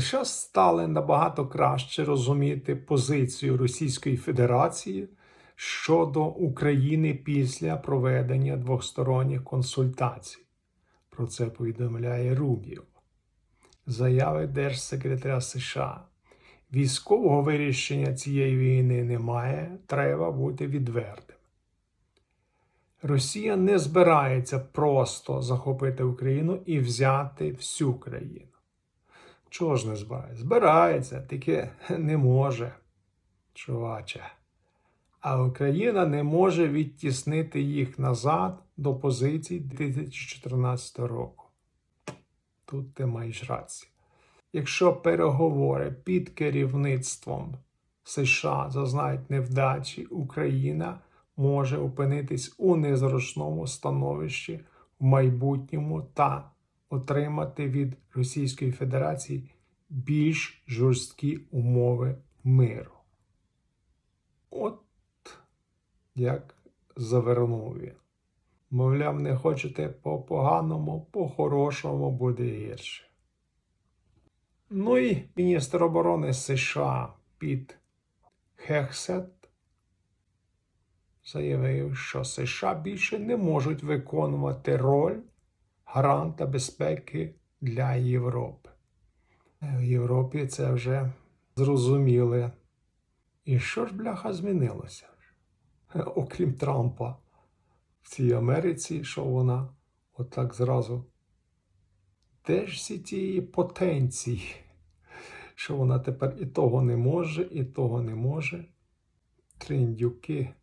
США стали набагато краще розуміти позицію Російської Федерації щодо України після проведення двосторонніх консультацій. Про це повідомляє Рубіо. Заяви Держсекретаря США. Військового вирішення цієї війни немає, треба бути відвертим. Росія не збирається просто захопити Україну і взяти всю країну. Чого ж не збирається? Збирається, тільки не може, чуваче. А Україна не може відтіснити їх назад до позицій 2014 року. Тут ти маєш рацію. Якщо переговори під керівництвом США зазнають невдачі, Україна може опинитись у незручному становищі в майбутньому та отримати від Російської Федерації більш жорсткі умови миру. От як завернув він. Мовляв, не хочете по поганому, по хорошому буде гірше. Ну і міністр оборони США Піт Хексет заявив, що США більше не можуть виконувати роль гаранта безпеки для Європи. В Європі це вже зрозуміли. І що ж, бляха, змінилося? Окрім Трампа в цій Америці, що вона отак зразу. Де ж всі ті потенції, що вона тепер і того не може, і того не може. Триндюки.